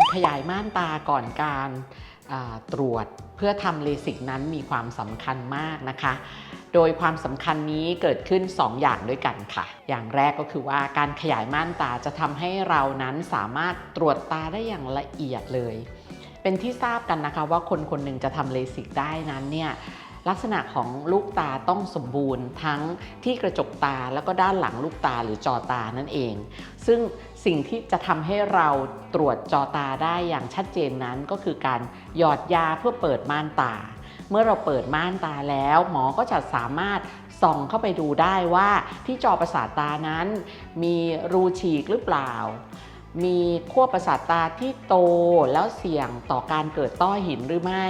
การขยายม่านตาก่อนการตรวจเพื่อทำเลสิกนั้นมีความสำคัญมากนะคะ โดยความสำคัญนี้เกิดขึ้น 2 อย่างด้วยกันค่ะ อย่างแรกก็คือว่าการขยายม่านตาจะทำให้เรานั้นสามารถตรวจตาได้อย่างละเอียดเลย เป็นที่ทราบกันนะคะว่าคนคนหนึ่งจะทำเลสิกได้นั้นเนี่ย ลักษณะของลูกตาต้องสมบูรณ์ ทั้งที่กระจกตาแล้วก็ด้านหลังลูกตาหรือจอตานั่นเอง ซึ่งสิ่งที่จะทำให้เราตรวจจอตาได้อย่างชัดเจนนั้นก็คือการหยอดยาเพื่อเปิดม่านตา เมื่อเราเปิดม่านตาแล้ว หมอก็จะสามารถส่องเข้าไปดูได้ว่าที่จอประสาทตานั้น มีรูฉีกหรือเปล่า มีขั้วประสาทตาที่โตแล้วเสี่ยงต่อการเกิดต้อหินหรือไม่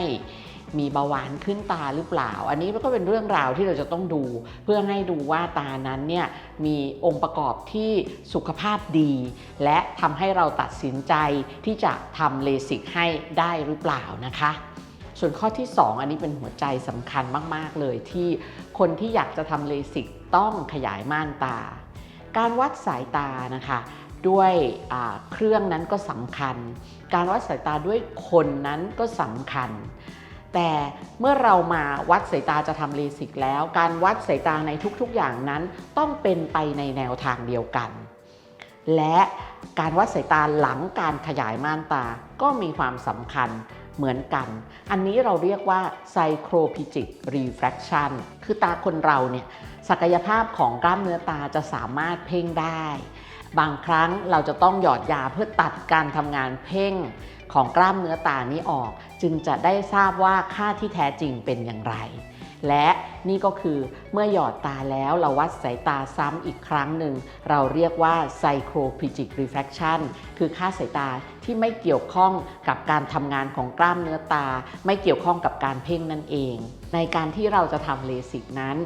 มีเบาหวานขึ้นตาหรือเปล่า อันนี้ก็เป็นเรื่องราวที่เราจะต้องดู เพื่อให้ดูว่าตานั้นเนี่ยมีองค์ประกอบที่สุขภาพดี และทำให้เราตัดสินใจที่จะทำเลสิกให้ได้หรือเปล่านะคะส่วนข้อที่ 2 อันนี้เป็นหัวใจสำคัญมาก ๆ เลยที่คนที่อยากจะทำเลสิกต้องขยายม่านตา การวัดสายตานะคะ ด้วยเครื่องนั้นก็สำคัญ การวัดสายตาด้วยคนนั้นก็สำคัญ แต่เมื่อเรามาวัดสายตาจะทำเลสิกแล้ว การวัดสายตาในทุกๆ อย่างนั้น ต้องเป็นไปในแนวทางเดียวกัน และการวัดสายตาหลังการขยายม่านตาก็มีความสำคัญเหมือนกัน อันนี้เราเรียกว่า psychropigic refraction คือตาคนเราเนี่ยศักยภาพของกล้ามเนื้อตาจะสามารถเพ่งได้ บางครั้งเราจะต้องหยอดยาเพื่อตัดการทำงานเพ่งของกล้ามเนื้อตานี้ออก จึงจะได้ทราบว่าค่าที่แท้จริงเป็นอย่างไร และนี่ก็คือเมื่อหยอดตาแล้วเราวัดสายตาซ้ำอีกครั้งหนึ่ง เราเรียกว่า psychropigic refraction คือค่าสายตาที่ไม่เกี่ยวข้องกับการทำงานของกล้ามเนื้อตา ไม่เกี่ยวข้องกับการเพ่งนั่นเอง ในการที่เราจะทำเลสิกนั้น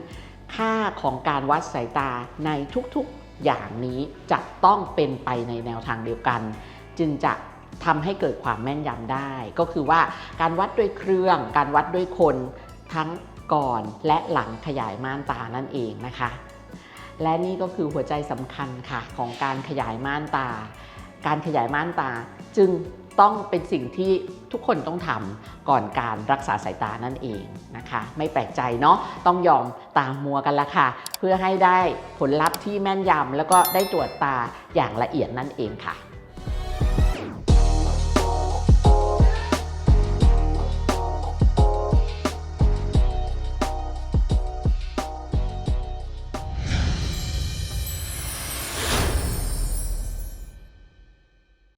ค่าของการวัดสายตาในทุกๆ อย่างนี้จะต้องเป็นไปในแนวทางเดียวกัน จึงจะทำให้เกิดความแม่นยำได้ ก็คือว่าการวัดด้วยเครื่อง การวัดด้วยคนทั้งก่อนและหลังขยายม่านตานั่นเองนะคะ และนี่ก็คือหัวใจสำคัญค่ะของการขยายม่านตา การขยายม่านตาจึง ต้องเป็นสิ่งที่ทุกคนต้องทำก่อนการรักษาสายตานั่นเองนะคะ ไม่แปลกใจเนาะต้องยอมตามัวกันละค่ะ เพื่อให้ได้ผลลัพธ์ที่แม่นยำแล้วก็ได้ตรวจตาอย่างละเอียดนั่นเองค่ะ